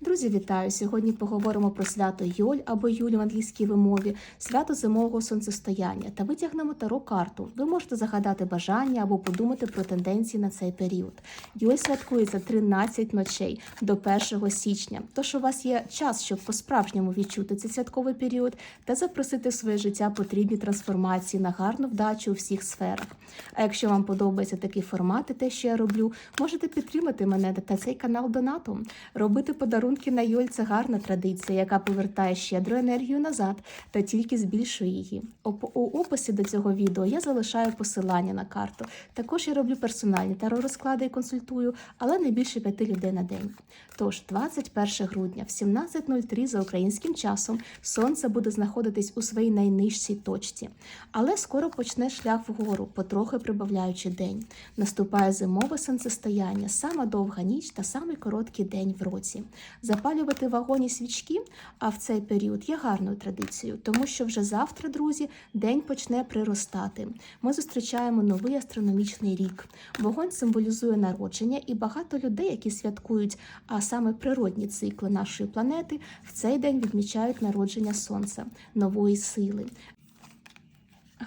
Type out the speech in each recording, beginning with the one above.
Друзі, вітаю! Сьогодні поговоримо про свято Йоль або Юль в англійській вимові, свято зимового сонцестояння та витягнемо таро карту. Ви можете загадати бажання або подумати про тенденції на цей період. Йоль святкується 13 ночей до 1 січня. Тож у вас є час, щоб по-справжньому відчути цей святковий період та запросити в своє життя потрібні трансформації на гарну вдачу у всіх сферах. А якщо вам подобається такий формат і те, що я роблю, можете підтримати мене та цей канал донатом. Робити подарунки на Йоль це гарна традиція, яка повертає щедру енергію назад та тільки збільшує її. У описі до цього відео я залишаю посилання на карту. Також я роблю персональні таро розклади і консультую, але не більше п'яти людей на день. Тож, 21 грудня в 17.03 за українським часом сонце буде знаходитись у своїй найнижчій точці, але скоро почне шлях вгору, потрохи прибавляючи день. Наступає зимове сонцестояння, сама довга ніч та самий короткий день в році. Запалювати вагоні свічки, а в цей період є гарною традицією, тому що вже завтра, друзі, день почне приростати. Ми зустрічаємо новий астрономічний рік. Вогонь символізує народження, і багато людей, які святкують а саме природні цикли нашої планети, в цей день відмічають народження сонця, нової сили.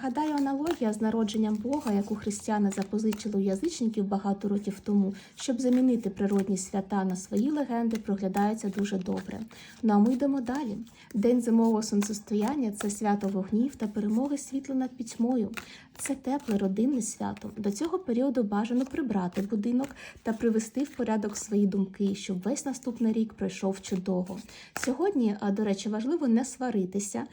Гадаю, аналогія з народженням Бога, яку християни запозичили у язичників багато років тому, щоб замінити природні свята на свої легенди, проглядається дуже добре. Ну а ми йдемо далі. День зимового сонцестояння це свято вогнів та перемоги світла над пітьмою. Це тепле родинне свято. До цього періоду бажано прибрати будинок та привести в порядок свої думки, щоб весь наступний рік пройшов чудово. Сьогодні, до речі, важливо не сваритися.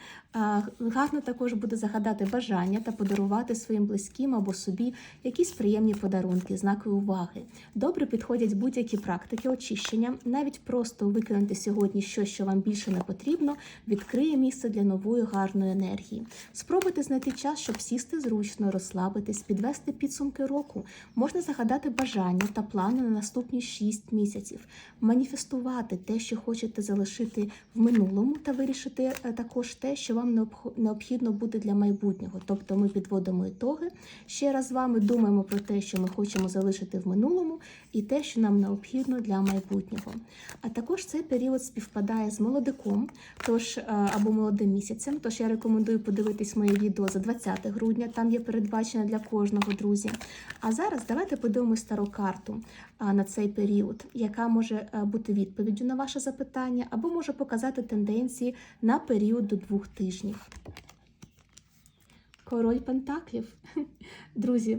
Гарно також буде загадати бажання та подарувати своїм близьким або собі якісь приємні подарунки, знаки уваги. Добре підходять будь-які практики очищення, навіть просто викинути сьогодні щось, що вам більше не потрібно, відкриє місце для нової гарної енергії. Спробуйте знайти час, щоб сісти зручно, розслабитись, підвести підсумки року. Можна загадати бажання та плани на наступні 6 місяців, маніфестувати те, що хочете залишити в минулому, та вирішити е, також те, що вам необхідно буде для майбутнього. Тобто ми підводимо ітоги. Ще раз з вами думаємо про те, що ми хочемо залишити в минулому, і те, що нам необхідно для майбутнього. А також цей період співпадає з молодиком, тож е, або молодим місяцем. Тож я рекомендую подивитись моє відео за 20 грудня. Там є передбачення для кожного друзі. А зараз давайте подивимось стару карту на цей період, яка може е, бути відповіддю на ваше запитання, або може показати тенденції на період до двох тижнів. Король Пентаклів. Друзі,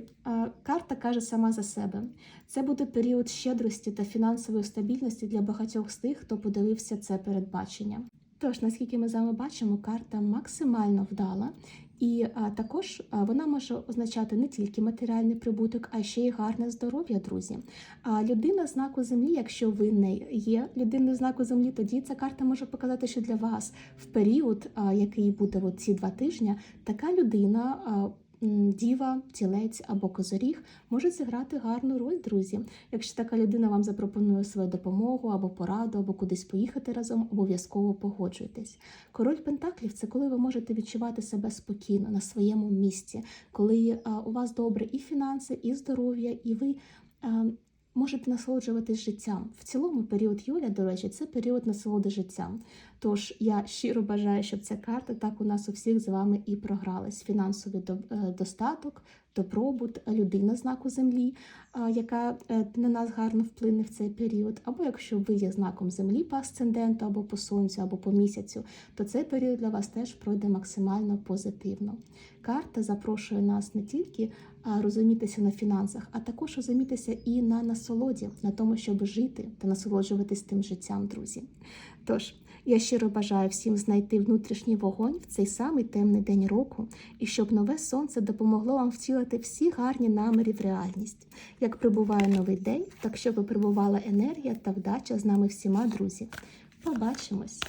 карта каже сама за себе. Це буде період щедрості та фінансової стабільності для багатьох з тих, хто подивився це передбачення. Тож, наскільки ми з вами бачимо, карта максимально вдала, і також вона може означати не тільки матеріальний прибуток, а ще й гарне здоров'я, друзі. А людина знаку землі, якщо ви не є людиною знаку землі, тоді ця карта може показати, що для вас в період, який буде ці два тижні, така людина. Діва, тілець або козоріг може зіграти гарну роль, друзі. Якщо така людина вам запропонує свою допомогу або пораду, або кудись поїхати разом, обов'язково погоджуйтесь. Король Пентаклів це коли ви можете відчувати себе спокійно на своєму місці, коли у вас добре і фінанси, і здоров'я, і ви. А, Можете насолоджуватись життям. В цілому період Юля, до речі, це період насолоди життям. Тож я щиро бажаю, щоб ця карта так у нас у всіх з вами і програлась. Фінансовий е, достаток, добробут, людина знаку землі, яка е, на нас гарно вплине в цей період. Або якщо ви є знаком землі по асценденту, або по сонцю, або по місяцю, то цей період для вас теж пройде максимально позитивно. Карта запрошує нас не тільки розумітися на фінансах, а також розумітися і на насолоді, на тому, щоб жити та насолоджуватись тим життям, друзі. Тож, я щиро бажаю всім знайти внутрішній вогонь в цей самий темний день року, і щоб нове сонце допомогло вам втілити всі гарні наміри в реальність. Як прибуває новий день, так щоб прибувала енергія та вдача з нами всіма, друзі. Побачимось!